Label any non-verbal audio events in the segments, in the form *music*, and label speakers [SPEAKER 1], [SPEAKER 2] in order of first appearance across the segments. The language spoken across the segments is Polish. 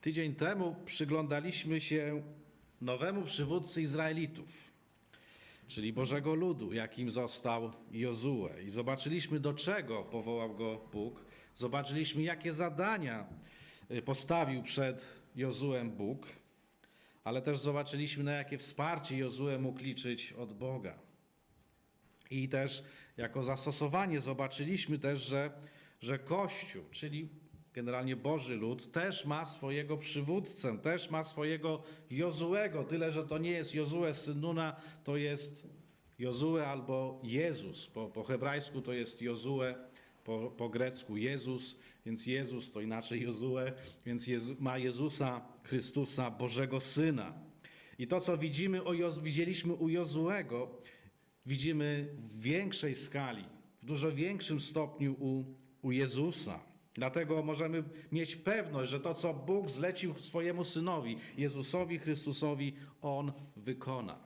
[SPEAKER 1] Tydzień temu przyglądaliśmy się nowemu przywódcy Izraelitów, czyli Bożego Ludu, jakim został Jozue. I zobaczyliśmy, do czego powołał go Bóg. Zobaczyliśmy, jakie zadania y, postawił przed Jozuem Bóg, ale też zobaczyliśmy, na jakie wsparcie Jozue mógł liczyć od Boga. I też jako zastosowanie zobaczyliśmy też, że, że Kościół, czyli generalnie Boży lud, też ma swojego przywódcę, też ma swojego Jozuego, tyle że to nie jest Jozue syn Nuna, to jest Jozue albo Jezus. Po, po hebrajsku to jest Jozue, po, po grecku Jezus, więc Jezus to inaczej Jozue, więc Jezu, ma Jezusa Chrystusa, Bożego Syna. I to, co widzimy o Joz, widzieliśmy u Jozuego, widzimy w większej skali, w dużo większym stopniu u, u Jezusa. Dlatego możemy mieć pewność, że to, co Bóg zlecił swojemu synowi, Jezusowi Chrystusowi, on wykona,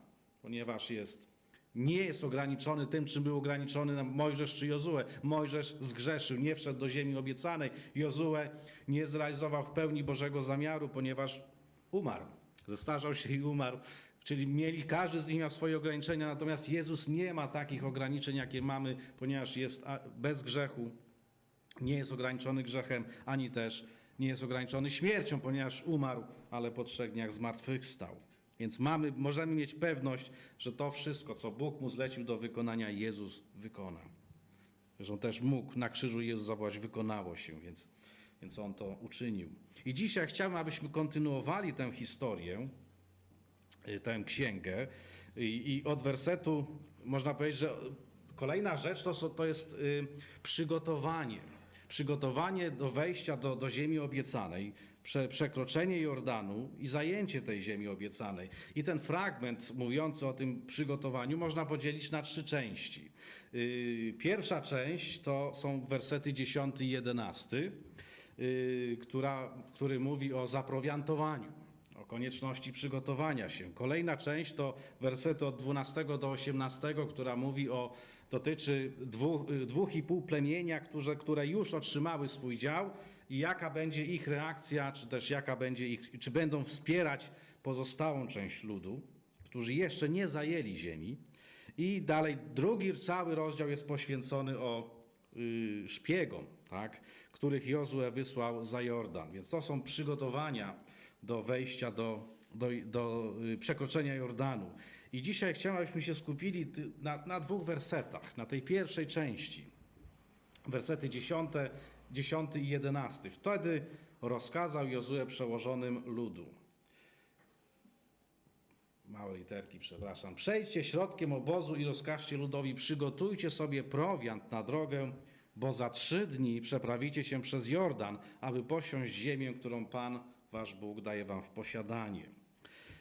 [SPEAKER 1] ponieważ jest, nie jest ograniczony tym, czym był ograniczony Mojżesz czy Jozue. Mojżesz zgrzeszył, nie wszedł do ziemi obiecanej. Jozue nie zrealizował w pełni Bożego zamiaru, ponieważ umarł. Zestarzał się i umarł. Czyli mieli, każdy z nich miał swoje ograniczenia, natomiast Jezus nie ma takich ograniczeń, jakie mamy, ponieważ jest bez grzechu, nie jest ograniczony grzechem, ani też nie jest ograniczony śmiercią, ponieważ umarł, ale po trzech dniach zmartwychwstał. Więc mamy, możemy mieć pewność, że to wszystko, co Bóg mu zlecił do wykonania, Jezus wykona. On też mógł na krzyżu Jezus zawołać, wykonało się, więc, więc on to uczynił. I dzisiaj chciałbym, abyśmy kontynuowali tę historię, y, tę księgę. I, i od wersetu można powiedzieć, że kolejna rzecz to, to jest y, przygotowanie. Przygotowanie do wejścia do, do ziemi obiecanej, prze, przekroczenie Jordanu i zajęcie tej ziemi obiecanej. I ten fragment mówiący o tym przygotowaniu można podzielić na trzy części. Y, Pierwsza część to są wersety 10 i 11, y, która, który mówi o zaprowiantowaniu o konieczności przygotowania się. Kolejna część to wersety od 12 do 18, która mówi o, dotyczy dwóch, dwóch i pół plemienia, które, które już otrzymały swój dział i jaka będzie ich reakcja, czy też jaka będzie ich, czy będą wspierać pozostałą część ludu, którzy jeszcze nie zajęli ziemi. I dalej drugi cały rozdział jest poświęcony o y, szpiegom, tak, których Jozue wysłał za Jordan. Więc to są przygotowania do wejścia do, do, do y, przekroczenia Jordanu. I dzisiaj chciałem, abyśmy się skupili na, na dwóch wersetach, na tej pierwszej części. Wersety 10, 10 i 11. Wtedy rozkazał Jozue przełożonym ludu. Małe literki, przepraszam. Przejdźcie środkiem obozu i rozkażcie ludowi, przygotujcie sobie prowiant na drogę, bo za trzy dni przeprawicie się przez Jordan, aby posiąść ziemię, którą Pan, wasz Bóg, daje wam w posiadanie.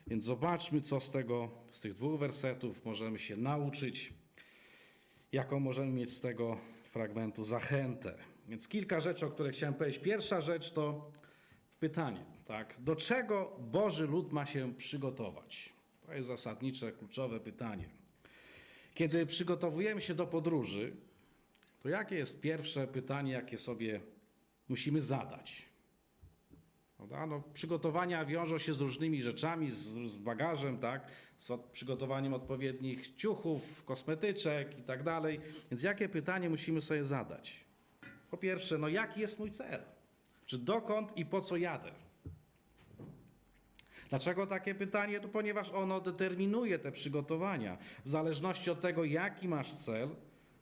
[SPEAKER 1] Więc zobaczmy, co z tego, z tych dwóch wersetów możemy się nauczyć, jaką możemy mieć z tego fragmentu zachętę. Więc kilka rzeczy, o których chciałem powiedzieć. Pierwsza rzecz to pytanie, tak? Do czego Boży lud ma się przygotować? To jest zasadnicze, kluczowe pytanie. Kiedy przygotowujemy się do podróży, to jakie jest pierwsze pytanie, jakie sobie musimy zadać? Prawda? No, przygotowania wiążą się z różnymi rzeczami, z, z bagażem, tak? z od, przygotowaniem odpowiednich ciuchów, kosmetyczek i tak dalej. Więc jakie pytanie musimy sobie zadać? Po pierwsze, no jaki jest mój cel? Czy dokąd i po co jadę? Dlaczego takie pytanie? To ponieważ ono determinuje te przygotowania. W zależności od tego, jaki masz cel,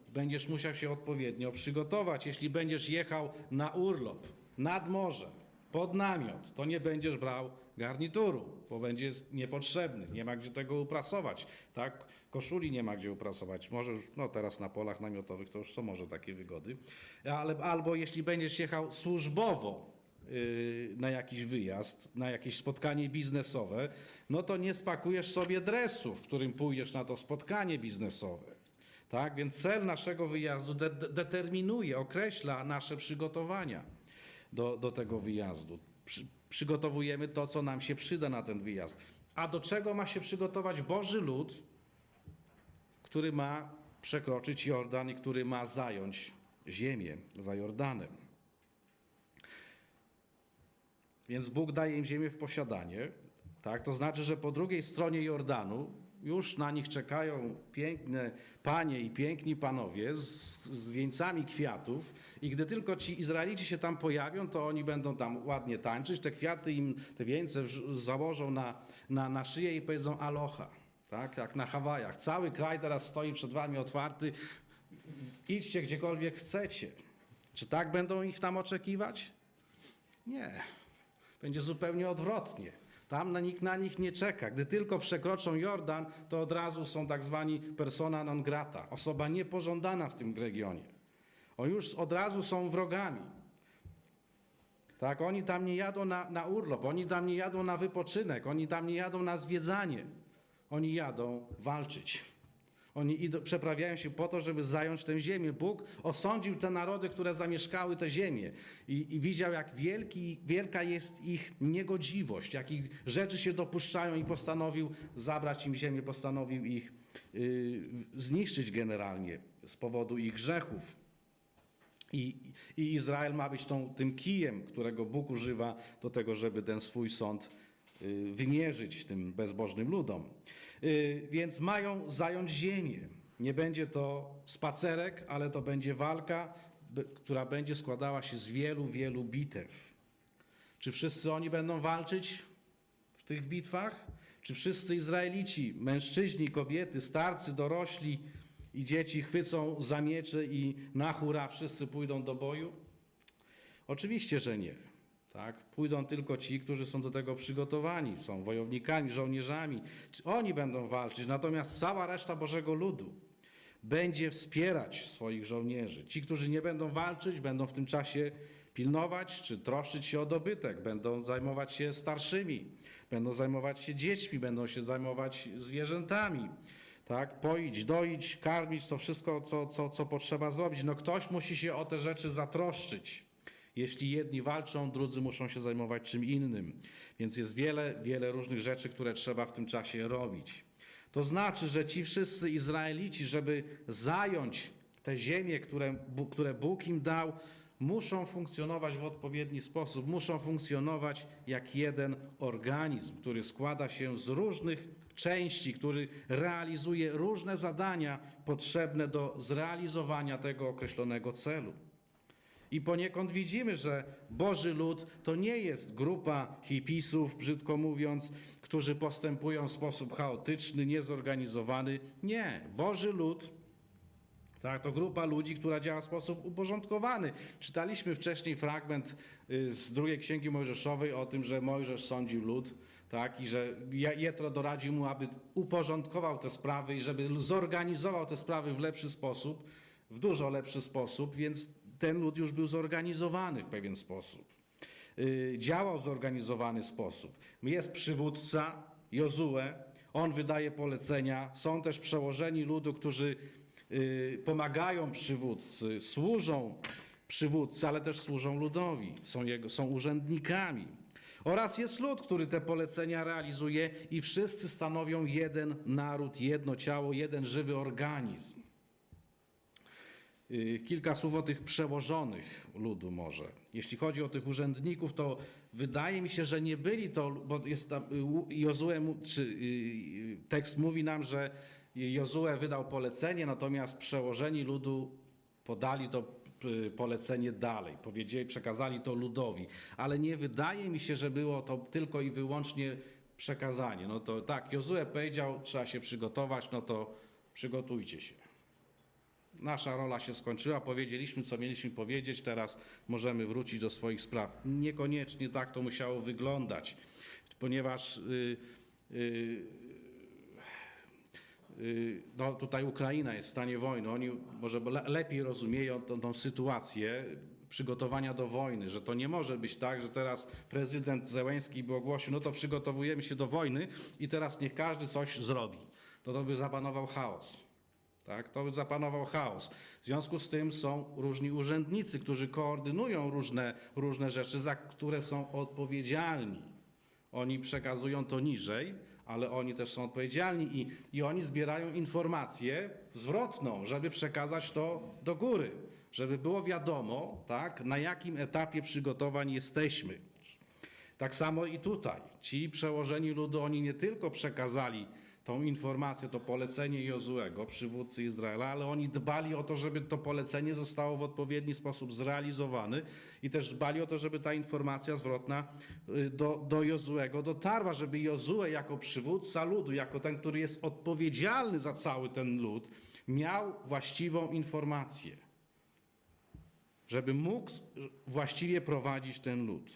[SPEAKER 1] będziesz musiał się odpowiednio przygotować. Jeśli będziesz jechał na urlop, nad morze, pod namiot, to nie będziesz brał garnituru, bo będzie niepotrzebny. Nie ma gdzie tego uprasować. Tak? Koszuli nie ma gdzie uprasować. Może już, no teraz na polach namiotowych to już są może takie wygody. Ale, albo jeśli będziesz jechał służbowo, yy, na jakiś wyjazd, na jakieś spotkanie biznesowe, no to nie spakujesz sobie dresu, w którym pójdziesz na to spotkanie biznesowe. Tak? Więc cel naszego wyjazdu de- de- determinuje, określa nasze przygotowania do, do tego wyjazdu. Przy, przygotowujemy to, co nam się przyda na ten wyjazd. A do czego ma się przygotować Boży lud, który ma przekroczyć Jordan i który ma zająć ziemię za Jordanem? więc Bóg daje im ziemię w posiadanie. Tak? To znaczy, że po drugiej stronie Jordanu już na nich czekają piękne panie i piękni panowie z, z wieńcami kwiatów i gdy tylko ci Izraelici się tam pojawią, to oni będą tam ładnie tańczyć, te kwiaty im, te wieńce założą na, na, na szyję i powiedzą aloha. Tak, jak na Hawajach. Cały kraj teraz stoi przed wami otwarty. Idźcie gdziekolwiek chcecie. Czy tak będą ich tam oczekiwać? Nie. Będzie zupełnie odwrotnie. Tam na nikt na nich nie czeka. Gdy tylko przekroczą Jordan, to od razu są tak zwani persona non grata, osoba niepożądana w tym regionie. O już od razu są wrogami. Tak, oni tam nie jadą na, na urlop, oni tam nie jadą na wypoczynek, oni tam nie jadą na zwiedzanie. Oni jadą walczyć. Oni idą, przeprawiają się po to, żeby zająć tę ziemię. Bóg osądził te narody, które zamieszkały tę ziemię i, i widział, jak wielki, wielka jest ich niegodziwość, jakich rzeczy się dopuszczają i postanowił zabrać im ziemię, postanowił ich y, zniszczyć generalnie z powodu ich grzechów. I, I Izrael ma być tą, tym kijem, którego Bóg używa do tego, żeby ten swój sąd wymierzyć tym bezbożnym ludom. Y, Więc mają zająć ziemię. Nie będzie to spacerek, ale to będzie walka, która będzie składała się z wielu, wielu bitew. Czy wszyscy oni będą walczyć w tych bitwach? Czy wszyscy Izraelici, mężczyźni, kobiety, starcy, dorośli i dzieci chwycą za miecze i na hura wszyscy pójdą do boju? Oczywiście, że nie. Tak? Pójdą tylko ci, którzy są do tego przygotowani, są wojownikami, żołnierzami. Oni będą walczyć, natomiast cała reszta Bożego ludu będzie wspierać swoich żołnierzy. Ci, którzy nie będą walczyć, będą w tym czasie pilnować czy troszczyć się o dobytek, będą zajmować się starszymi, będą zajmować się dziećmi, będą się zajmować zwierzętami. Tak, poić, doić, karmić, to wszystko, co, co, co potrzeba zrobić. No ktoś musi się o te rzeczy zatroszczyć. Jeśli jedni walczą, drudzy muszą się zajmować czym innym. Więc jest wiele, wiele różnych rzeczy, które trzeba w tym czasie robić. To znaczy, że ci wszyscy Izraelici, żeby zająć te ziemie, które, które Bóg im dał, muszą funkcjonować w odpowiedni sposób, muszą funkcjonować jak jeden organizm, który składa się z różnych części, który realizuje różne zadania potrzebne do zrealizowania tego określonego celu. I poniekąd widzimy, że Boży lud to nie jest grupa hipisów, brzydko mówiąc, którzy postępują w sposób chaotyczny, niezorganizowany. Nie, Boży lud tak, to grupa ludzi, która działa w sposób uporządkowany. Czytaliśmy wcześniej fragment y, z drugiej księgi Mojżeszowej o tym, że Mojżesz sądził lud, tak, i że Je- Jetro doradził mu, aby uporządkował te sprawy i żeby zorganizował te sprawy w lepszy sposób, w dużo lepszy sposób, więc ten lud już był zorganizowany w pewien sposób. Y, Działał w zorganizowany sposób. Jest przywódca, Jozue, on wydaje polecenia, są też przełożeni ludu, którzy y, pomagają przywódcy, służą przywódcy, ale też służą ludowi, są, jego, są urzędnikami. Oraz jest lud, który te polecenia realizuje i wszyscy stanowią jeden naród, jedno ciało, jeden żywy organizm. Y, Kilka słów o tych przełożonych ludu może. Jeśli chodzi o tych urzędników, to wydaje mi się, że nie byli to, bo jest tam, y, Jozue, czy y, tekst mówi nam, że Jozue wydał polecenie, natomiast przełożeni ludu podali to polecenie dalej, powiedzieli, przekazali to ludowi. Ale nie wydaje mi się, że było to tylko i wyłącznie przekazanie. No to tak, Jozue powiedział, trzeba się przygotować, no to przygotujcie się. Nasza rola się skończyła, powiedzieliśmy, co mieliśmy powiedzieć, teraz możemy wrócić do swoich spraw. Niekoniecznie tak to musiało wyglądać, ponieważ y, y, y, no, tutaj Ukraina jest w stanie wojny. Oni może le, lepiej rozumieją tą, tą sytuację przygotowania do wojny, że to nie może być tak, że teraz prezydent Zełenski by ogłosił, no to przygotowujemy się do wojny i teraz niech każdy coś zrobi. To to by zapanował chaos. Tak, to zapanował chaos. W związku z tym są różni urzędnicy, którzy koordynują różne, różne rzeczy, za które są odpowiedzialni. Oni przekazują to niżej, ale oni też są odpowiedzialni i, i oni zbierają informację zwrotną, żeby przekazać to do góry, żeby było wiadomo, tak, na jakim etapie przygotowań jesteśmy. Tak samo i tutaj. Ci przełożeni ludu, oni nie tylko przekazali tą informację, to polecenie Jozuego, przywódcy Izraela, ale oni dbali o to, żeby to polecenie zostało w odpowiedni sposób zrealizowane i też dbali o to, żeby ta informacja zwrotna y, do, do Jozuego dotarła, żeby Jozue jako przywódca ludu, jako ten, który jest odpowiedzialny za cały ten lud, miał właściwą informację żeby mógł właściwie prowadzić ten lud.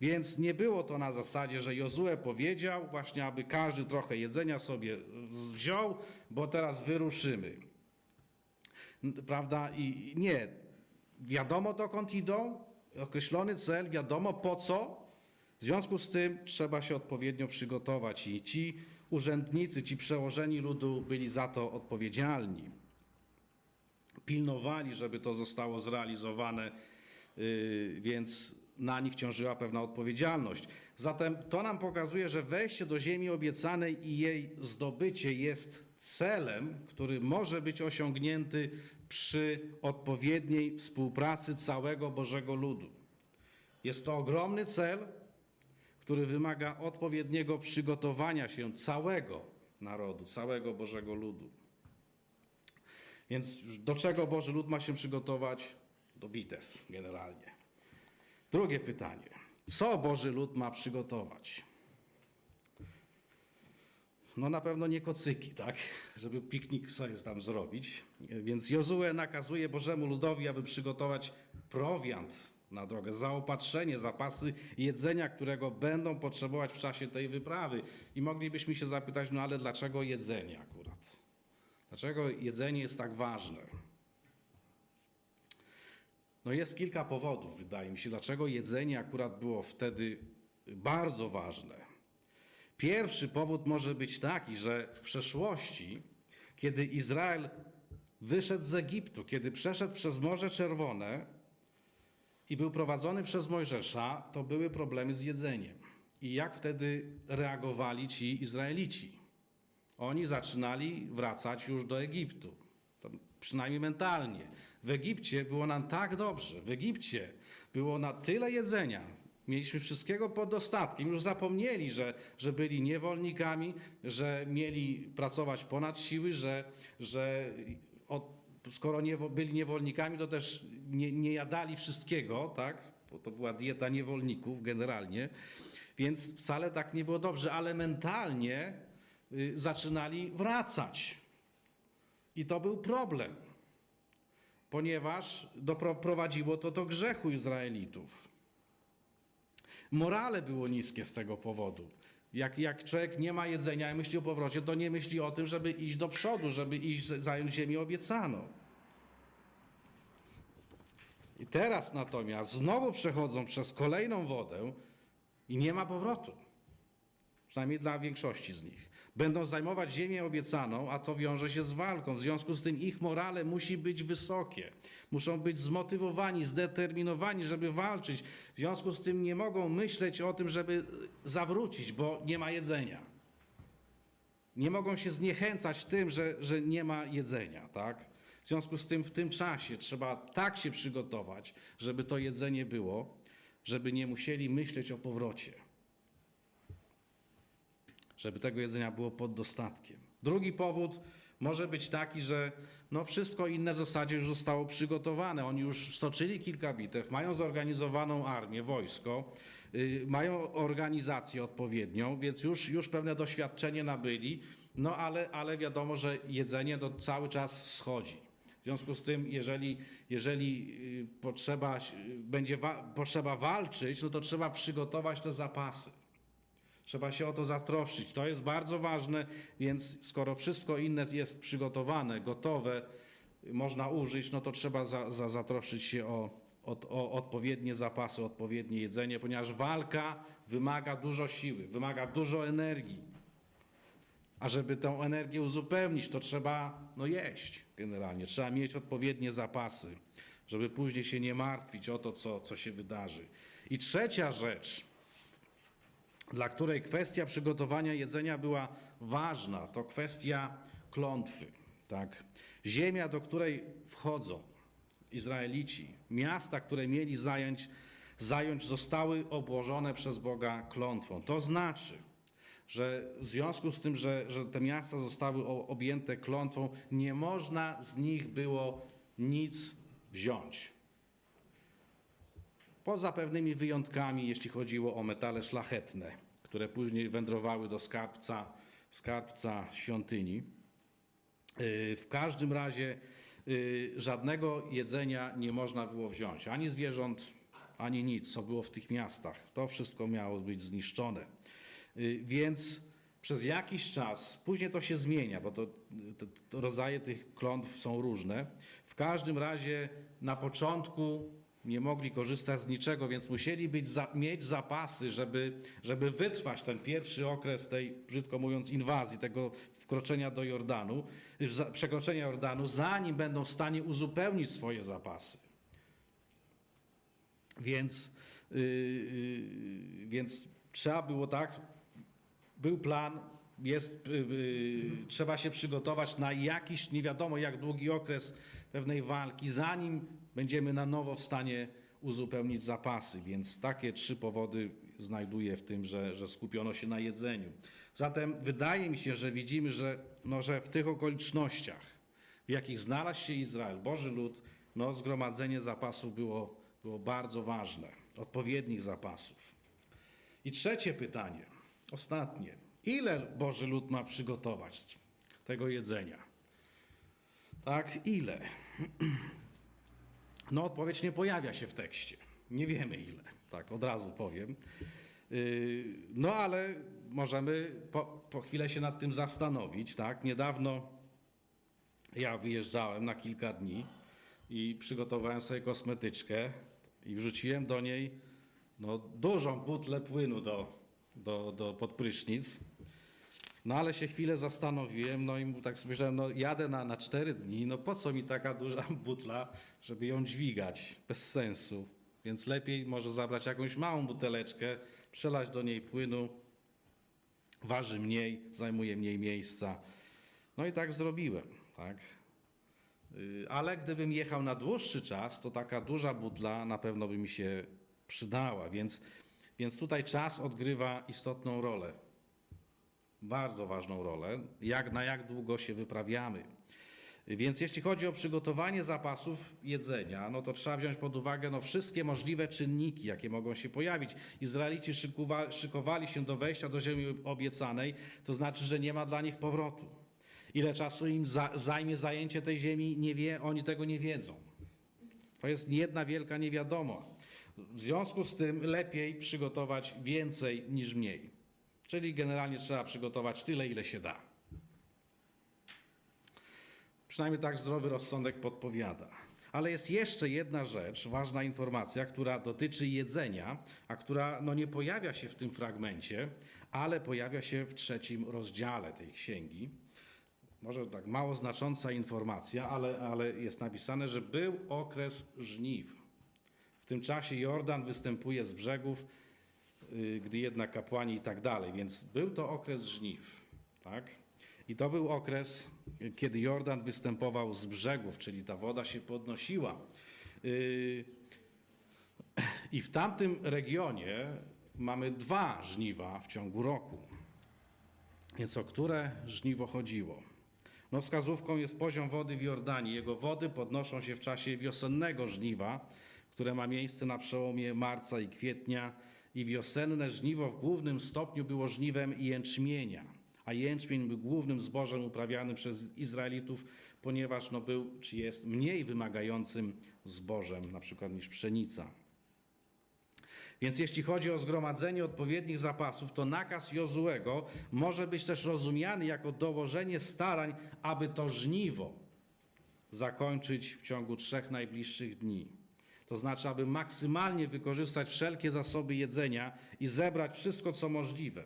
[SPEAKER 1] Więc nie było to na zasadzie, że Jozue powiedział właśnie, aby każdy trochę jedzenia sobie wziął, bo teraz wyruszymy. Prawda? I nie. Wiadomo dokąd idą, określony cel, wiadomo po co. W związku z tym trzeba się odpowiednio przygotować i ci urzędnicy, ci przełożeni ludu byli za to odpowiedzialni pilnowali, żeby to zostało zrealizowane, yy, więc na nich ciążyła pewna odpowiedzialność. Zatem to nam pokazuje, że wejście do ziemi obiecanej i jej zdobycie jest celem, który może być osiągnięty przy odpowiedniej współpracy całego Bożego ludu. Jest to ogromny cel, który wymaga odpowiedniego przygotowania się całego narodu, całego Bożego ludu. Więc do czego Boży lud ma się przygotować? Do bitew generalnie. Drugie pytanie. Co Boży lud ma przygotować? No na pewno nie kocyki, tak? Żeby piknik sobie tam zrobić. Więc Jozue nakazuje Bożemu ludowi, aby przygotować prowiant na drogę, zaopatrzenie, zapasy jedzenia, którego będą potrzebować w czasie tej wyprawy. I moglibyśmy się zapytać, no ale dlaczego jedzenie akurat? Dlaczego jedzenie jest tak ważne? No jest kilka powodów, wydaje mi się, dlaczego jedzenie akurat było wtedy bardzo ważne. Pierwszy powód może być taki, że w przeszłości, kiedy Izrael wyszedł z Egiptu, kiedy przeszedł przez Morze Czerwone i był prowadzony przez Mojżesza, to były problemy z jedzeniem. I jak wtedy reagowali ci Izraelici? Oni zaczynali wracać już do Egiptu, przynajmniej mentalnie. W Egipcie było nam tak dobrze, w Egipcie było na tyle jedzenia, mieliśmy wszystkiego pod dostatkiem, już zapomnieli, że, że byli niewolnikami, że mieli pracować ponad siły, że, że od, skoro niewo, byli niewolnikami, to też nie, nie jadali wszystkiego, tak? Bo to była dieta niewolników generalnie, więc wcale tak nie było dobrze, ale mentalnie y, zaczynali wracać. I to był problem, ponieważ doprowadziło to do grzechu Izraelitów. Morale było niskie z tego powodu. Jak, jak człowiek nie ma jedzenia i myśli o powrocie, to nie myśli o tym, żeby iść do przodu, żeby iść zająć ziemię obiecaną. I teraz natomiast znowu przechodzą przez kolejną wodę i nie ma powrotu. Przynajmniej dla większości z nich. Będą zajmować ziemię obiecaną, a to wiąże się z walką. W związku z tym ich morale musi być wysokie. Muszą być zmotywowani, zdeterminowani, żeby walczyć. W związku z tym nie mogą myśleć o tym, żeby zawrócić, bo nie ma jedzenia. Nie mogą się zniechęcać tym, że, że nie ma jedzenia, tak? W związku z tym w tym czasie trzeba tak się przygotować, żeby to jedzenie było, żeby nie musieli myśleć o powrocie żeby tego jedzenia było pod dostatkiem. Drugi powód może być taki, że no wszystko inne w zasadzie już zostało przygotowane. Oni już stoczyli kilka bitew, mają zorganizowaną armię, wojsko, yy, mają organizację odpowiednią, więc już, już pewne doświadczenie nabyli, no ale, ale wiadomo, że jedzenie to cały czas schodzi. W związku z tym, jeżeli, jeżeli yy, potrzeba, będzie wa- potrzeba walczyć, no to trzeba przygotować te zapasy. Trzeba się o to zatroszczyć. To jest bardzo ważne, więc skoro wszystko inne jest przygotowane, gotowe, można użyć, no to trzeba za, za, zatroszczyć się o, o, o odpowiednie zapasy, odpowiednie jedzenie, ponieważ walka wymaga dużo siły, wymaga dużo energii. A żeby tę energię uzupełnić, to trzeba no, jeść generalnie. Trzeba mieć odpowiednie zapasy, żeby później się nie martwić o to, co, co się wydarzy. I trzecia rzecz, dla której kwestia przygotowania jedzenia była ważna, to kwestia klątwy. Tak? Ziemia, do której wchodzą Izraelici, miasta, które mieli zająć, zająć, zostały obłożone przez Boga klątwą. To znaczy, że w związku z tym, że, że te miasta zostały objęte klątwą, nie można z nich było nic wziąć. Poza pewnymi wyjątkami, jeśli chodziło o metale szlachetne, które później wędrowały do skarbca, skarbca świątyni. Yy, W każdym razie yy, żadnego jedzenia nie można było wziąć, ani zwierząt, ani nic, co było w tych miastach. To wszystko miało być zniszczone. Yy, Więc przez jakiś czas, później to się zmienia, bo to, to, to rodzaje tych klątw są różne. W każdym razie na początku nie mogli korzystać z niczego, więc musieli być za, mieć zapasy, żeby, żeby wytrwać ten pierwszy okres tej, brzydko mówiąc, inwazji, tego wkroczenia do Jordanu, przekroczenia Jordanu, zanim będą w stanie uzupełnić swoje zapasy. Więc, yy, yy, więc trzeba było tak, był plan, jest, yy, trzeba się przygotować na jakiś nie wiadomo jak długi okres pewnej walki, zanim będziemy na nowo w stanie uzupełnić zapasy. Więc takie trzy powody znajduję w tym, że, że skupiono się na jedzeniu. Zatem wydaje mi się, że widzimy, że, no, że w tych okolicznościach, w jakich znalazł się Izrael, Boży lud, no, zgromadzenie zapasów było, było bardzo ważne, odpowiednich zapasów. I trzecie pytanie, ostatnie. Ile Boży lud ma przygotować tego jedzenia? Tak, ile? *clears throat* No, odpowiedź nie pojawia się w tekście. Nie wiemy ile, tak, od razu powiem. Yy, No, ale możemy po, po chwilę się nad tym zastanowić, tak. Niedawno ja wyjeżdżałem na kilka dni i przygotowałem sobie kosmetyczkę i wrzuciłem do niej no, dużą butlę płynu do, do, do pod prysznic. No ale się chwilę zastanowiłem, no i tak sobie myślałem, no jadę na, na 4 dni, no po co mi taka duża *laughs* butla, żeby ją dźwigać? Bez sensu. Więc lepiej może zabrać jakąś małą buteleczkę, przelać do niej płynu, waży mniej, zajmuje mniej miejsca. No i tak zrobiłem, tak. Y, Ale gdybym jechał na dłuższy czas, to taka duża butla na pewno by mi się przydała, więc, więc tutaj czas odgrywa istotną rolę bardzo ważną rolę, jak, na jak długo się wyprawiamy. Więc jeśli chodzi o przygotowanie zapasów jedzenia, no to trzeba wziąć pod uwagę no, wszystkie możliwe czynniki, jakie mogą się pojawić. Izraelici szykuwa, szykowali się do wejścia do ziemi obiecanej, to znaczy, że nie ma dla nich powrotu. Ile czasu im za, zajmie zajęcie tej ziemi, nie wie, oni tego nie wiedzą. To jest jedna wielka niewiadoma. W związku z tym lepiej przygotować więcej niż mniej. Czyli generalnie trzeba przygotować tyle, ile się da. Przynajmniej tak zdrowy rozsądek podpowiada. Ale jest jeszcze jedna rzecz, ważna informacja, która dotyczy jedzenia, a która no, nie pojawia się w tym fragmencie, ale pojawia się w trzecim rozdziale tej księgi. Może tak mało znacząca informacja, ale, ale jest napisane, że był okres żniw. W tym czasie Jordan występuje z brzegów, gdy jednak kapłani i tak dalej, więc był to okres żniw, tak? I to był okres, y, kiedy Jordan występował z brzegów, czyli ta woda się podnosiła. Y, I w tamtym regionie mamy dwa żniwa w ciągu roku. Więc o które żniwo chodziło? No wskazówką jest poziom wody w Jordanii. Jego wody podnoszą się w czasie wiosennego żniwa, które ma miejsce na przełomie marca i kwietnia i wiosenne żniwo w głównym stopniu było żniwem jęczmienia, a jęczmień był głównym zbożem uprawianym przez Izraelitów, ponieważ no, był czy jest mniej wymagającym zbożem na przykład niż pszenica. Więc jeśli chodzi o zgromadzenie odpowiednich zapasów, to nakaz Jozułego może być też rozumiany jako dołożenie starań, aby to żniwo zakończyć w ciągu trzech najbliższych dni. To znaczy, aby maksymalnie wykorzystać wszelkie zasoby jedzenia i zebrać wszystko, co możliwe.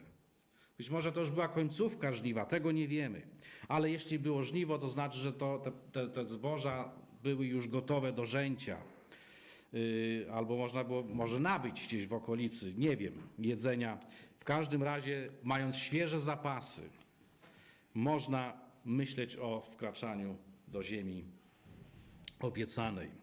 [SPEAKER 1] Być może to już była końcówka żniwa, tego nie wiemy. Ale jeśli było żniwo, to znaczy, że to, te, te, zboża były już gotowe do żęcia. Yy, albo można było może nabyć gdzieś w okolicy, nie wiem, jedzenia. W każdym razie, mając świeże zapasy, można myśleć o wkraczaniu do ziemi obiecanej.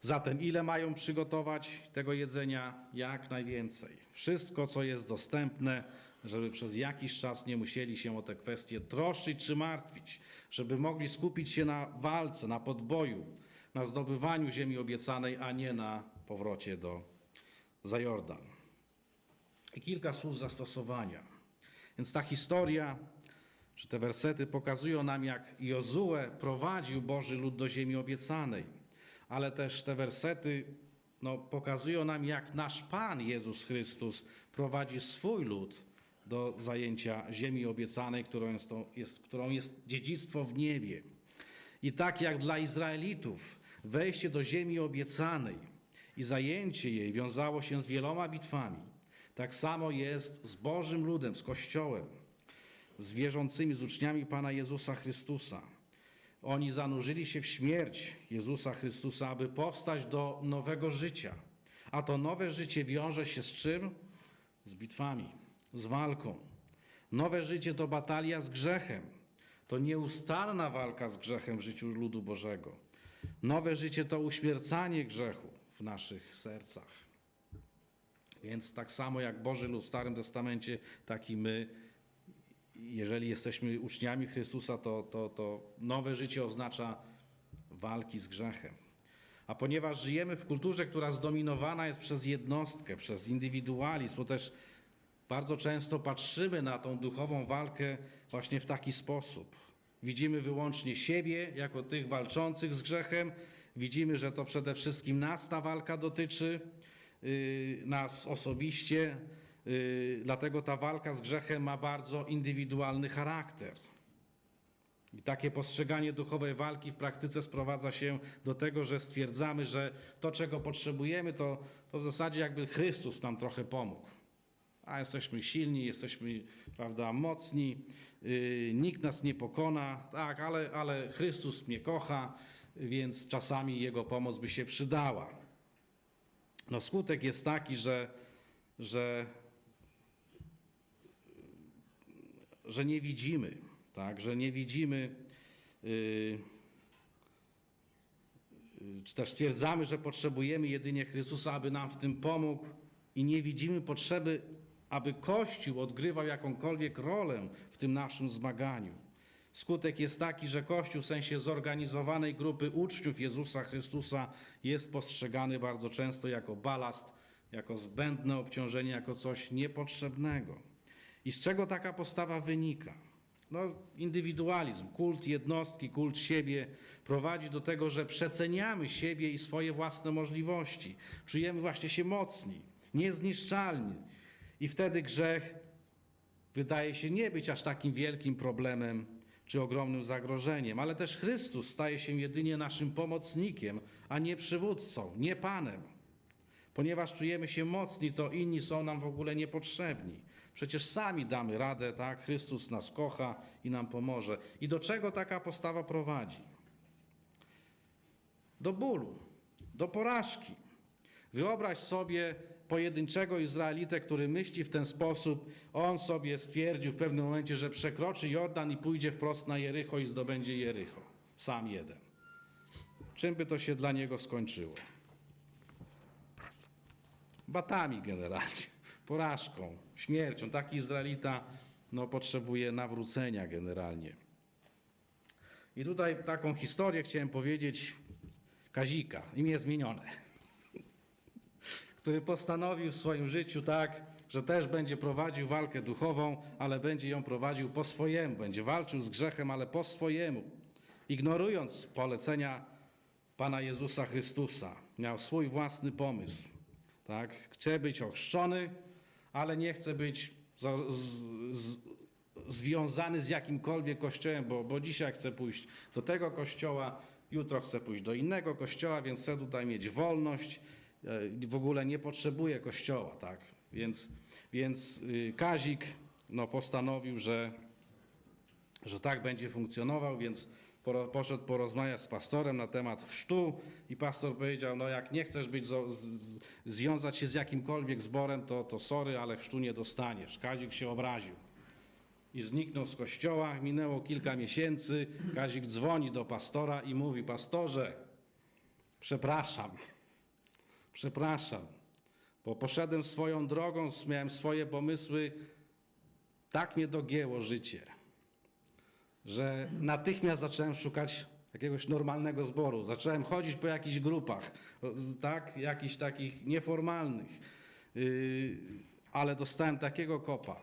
[SPEAKER 1] Zatem ile mają przygotować tego jedzenia? Jak najwięcej. Wszystko, co jest dostępne, żeby przez jakiś czas nie musieli się o te kwestie troszczyć czy martwić, żeby mogli skupić się na walce, na podboju, na zdobywaniu ziemi obiecanej, a nie na powrocie do Zajordan. I kilka słów zastosowania. Więc ta historia, czy te wersety pokazują nam, jak Jozue prowadził Boży lud do ziemi obiecanej, ale też te wersety no, pokazują nam, jak nasz Pan Jezus Chrystus prowadzi swój lud do zajęcia ziemi obiecanej, którą jest, to, jest, którą jest dziedzictwo w niebie. I tak jak dla Izraelitów wejście do ziemi obiecanej i zajęcie jej wiązało się z wieloma bitwami, tak samo jest z Bożym ludem, z Kościołem, z wierzącymi, z uczniami Pana Jezusa Chrystusa. Oni zanurzyli się w śmierć Jezusa Chrystusa, aby powstać do nowego życia. A to nowe życie wiąże się z czym? Z bitwami, z walką. Nowe życie to batalia z grzechem. To nieustanna walka z grzechem w życiu ludu Bożego. Nowe życie to uśmiercanie grzechu w naszych sercach. Więc tak samo jak Boży lud w Starym Testamencie, tak i my, jeżeli jesteśmy uczniami Chrystusa, to, to, to nowe życie oznacza walki z grzechem. A ponieważ żyjemy w kulturze, która zdominowana jest przez jednostkę, przez indywidualizm, to też bardzo często patrzymy na tą duchową walkę właśnie w taki sposób. Widzimy wyłącznie siebie jako tych walczących z grzechem, widzimy, że to przede wszystkim nas ta walka dotyczy, yy, nas osobiście, dlatego ta walka z grzechem ma bardzo indywidualny charakter. I takie postrzeganie duchowej walki w praktyce sprowadza się do tego, że stwierdzamy, że to, czego potrzebujemy, to, to w zasadzie jakby Chrystus nam trochę pomógł. A jesteśmy silni, jesteśmy prawda, mocni, yy, nikt nas nie pokona, tak, ale, ale Chrystus mnie kocha, więc czasami Jego pomoc by się przydała. No skutek jest taki, że, że, że nie widzimy, tak, że nie widzimy, yy, yy, czy też stwierdzamy, że potrzebujemy jedynie Chrystusa, aby nam w tym pomógł i nie widzimy potrzeby, aby Kościół odgrywał jakąkolwiek rolę w tym naszym zmaganiu. Skutek jest taki, że Kościół w sensie zorganizowanej grupy uczniów Jezusa Chrystusa jest postrzegany bardzo często jako balast, jako zbędne obciążenie, jako coś niepotrzebnego. I z czego taka postawa wynika? No, indywidualizm, kult jednostki, kult siebie prowadzi do tego, że przeceniamy siebie i swoje własne możliwości. Czujemy właśnie się mocni, niezniszczalni. I wtedy grzech wydaje się nie być aż takim wielkim problemem czy ogromnym zagrożeniem, ale też Chrystus staje się jedynie naszym pomocnikiem, a nie przywódcą, nie Panem. Ponieważ czujemy się mocni, to inni są nam w ogóle niepotrzebni. Przecież sami damy radę, tak? Chrystus nas kocha i nam pomoże. I do czego taka postawa prowadzi? Do bólu, do porażki. Wyobraź sobie pojedynczego Izraelitę, który myśli w ten sposób. On sobie stwierdził w pewnym momencie, że przekroczy Jordan i pójdzie wprost na Jericho i zdobędzie Jericho. Sam jeden. Czym by to się dla niego skończyło? Batami generalnie, porażką, śmiercią. Taki Izraelita no, potrzebuje nawrócenia generalnie. I tutaj taką historię chciałem powiedzieć Kazika, imię zmienione który postanowił w swoim życiu tak, że też będzie prowadził walkę duchową, ale będzie ją prowadził po swojemu. Będzie walczył z grzechem, ale po swojemu. Ignorując polecenia Pana Jezusa Chrystusa, miał swój własny pomysł. Tak? Chce być ochrzczony, ale nie chce być z, z, z, związany z jakimkolwiek kościołem, bo, bo dzisiaj chce pójść do tego kościoła, jutro chce pójść do innego kościoła, więc chce tutaj mieć wolność w ogóle nie potrzebuje kościoła, tak? Więc, więc y, Kazik no, postanowił, że, że tak będzie funkcjonował, więc poszedł porozmawiać z pastorem na temat chrztu i pastor powiedział, no jak nie chcesz być, z, z, związać się z jakimkolwiek zborem, to, to sorry, ale chrztu nie dostaniesz. Kazik się obraził i zniknął z kościoła. Minęło kilka miesięcy. Kazik dzwoni do pastora i mówi: Pastorze, Przepraszam. Przepraszam. Bo poszedłem swoją drogą, miałem swoje pomysły. Tak mnie dogięło życie, że natychmiast zacząłem szukać jakiegoś normalnego zboru. Zacząłem chodzić po jakichś grupach, tak, jakichś takich nieformalnych. Yy, ale dostałem takiego kopa,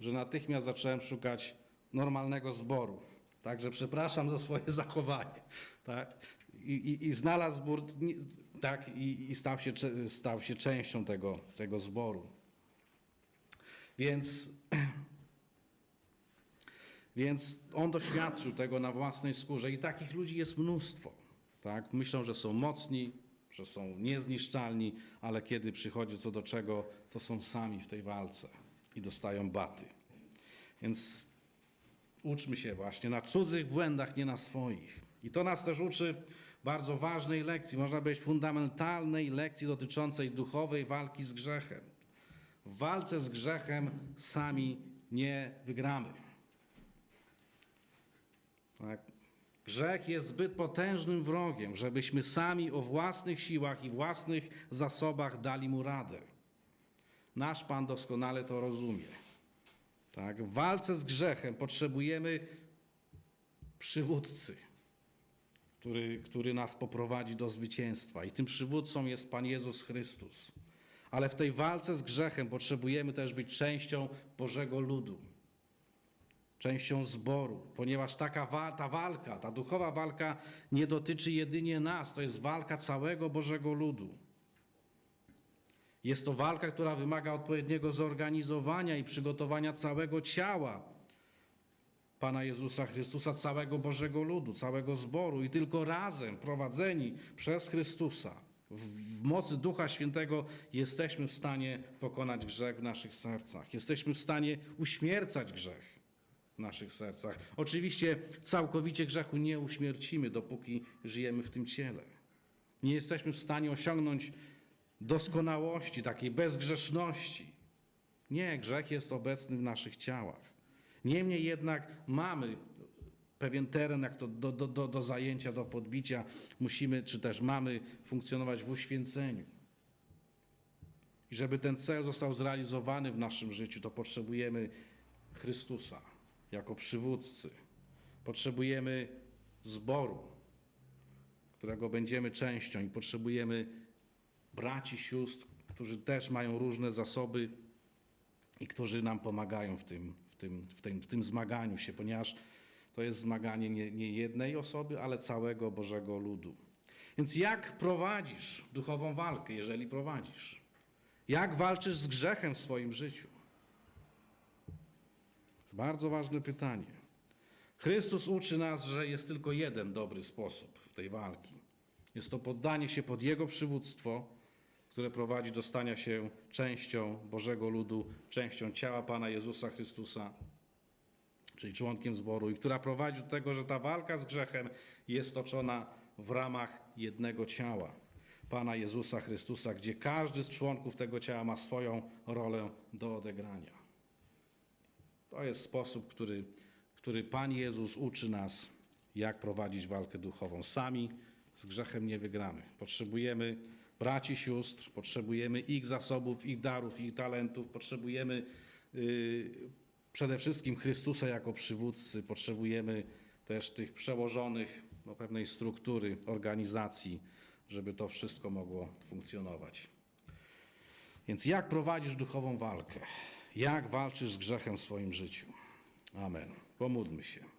[SPEAKER 1] że natychmiast zacząłem szukać normalnego zboru. Także przepraszam za swoje *laughs* zachowanie. Tak? I, i, i znalazł zbór, tak, i, i stał, się, stał się częścią tego, tego zboru. Więc, więc on doświadczył tego na własnej skórze i takich ludzi jest mnóstwo. Tak? Myślą, że są mocni, że są niezniszczalni, ale kiedy przychodzi co do czego, to są sami w tej walce i dostają baty. Więc uczmy się właśnie na cudzych błędach, nie na swoich. I to nas też uczy bardzo ważnej lekcji, można powiedzieć fundamentalnej lekcji dotyczącej duchowej walki z grzechem. W walce z grzechem sami nie wygramy. Tak? Grzech jest zbyt potężnym wrogiem, żebyśmy sami o własnych siłach i własnych zasobach dali mu radę. Nasz Pan doskonale to rozumie. Tak? W walce z grzechem potrzebujemy przywódcy, który, który nas poprowadzi do zwycięstwa. I tym przywódcą jest Pan Jezus Chrystus. Ale w tej walce z grzechem potrzebujemy też być częścią Bożego ludu, częścią zboru, ponieważ taka wa- ta walka, ta duchowa walka nie dotyczy jedynie nas, to jest walka całego Bożego ludu. Jest to walka, która wymaga odpowiedniego zorganizowania i przygotowania całego ciała Pana Jezusa Chrystusa, całego Bożego ludu, całego zboru i tylko razem prowadzeni przez Chrystusa w, mocy Ducha Świętego jesteśmy w stanie pokonać grzech w naszych sercach. Jesteśmy w stanie uśmiercać grzech w naszych sercach. Oczywiście całkowicie grzechu nie uśmiercimy, dopóki żyjemy w tym ciele. Nie jesteśmy w stanie osiągnąć doskonałości, takiej bezgrzeszności. Nie, grzech jest obecny w naszych ciałach. Niemniej jednak mamy pewien teren, jak to do, do, do, do zajęcia, do podbicia. Musimy, czy też mamy funkcjonować w uświęceniu. I żeby ten cel został zrealizowany w naszym życiu, to potrzebujemy Chrystusa jako przywódcy. Potrzebujemy zboru, którego będziemy częścią i potrzebujemy braci, sióstr, którzy też mają różne zasoby i którzy nam pomagają w tym, w tym, w tym, w tym zmaganiu się, ponieważ to jest zmaganie nie, nie jednej osoby, ale całego Bożego ludu. Więc jak prowadzisz duchową walkę, jeżeli prowadzisz? Jak walczysz z grzechem w swoim życiu? Bardzo ważne pytanie. Chrystus uczy nas, że jest tylko jeden dobry sposób w tej walki. Jest to poddanie się pod Jego przywództwo, które prowadzi do stania się częścią Bożego ludu, częścią ciała Pana Jezusa Chrystusa, czyli członkiem zboru, i która prowadzi do tego, że ta walka z grzechem jest toczona w ramach jednego ciała Pana Jezusa Chrystusa, gdzie każdy z członków tego ciała ma swoją rolę do odegrania. To jest sposób, który, który Pan Jezus uczy nas, jak prowadzić walkę duchową. Sami z grzechem nie wygramy. Potrzebujemy braci, sióstr, potrzebujemy ich zasobów, ich darów, ich talentów, potrzebujemy yy, przede wszystkim Chrystusa jako przywódcy, potrzebujemy też tych przełożonych do pewnej struktury, organizacji, żeby to wszystko mogło funkcjonować. Więc jak prowadzisz duchową walkę? Jak walczysz z grzechem w swoim życiu? Amen. Pomódlmy się.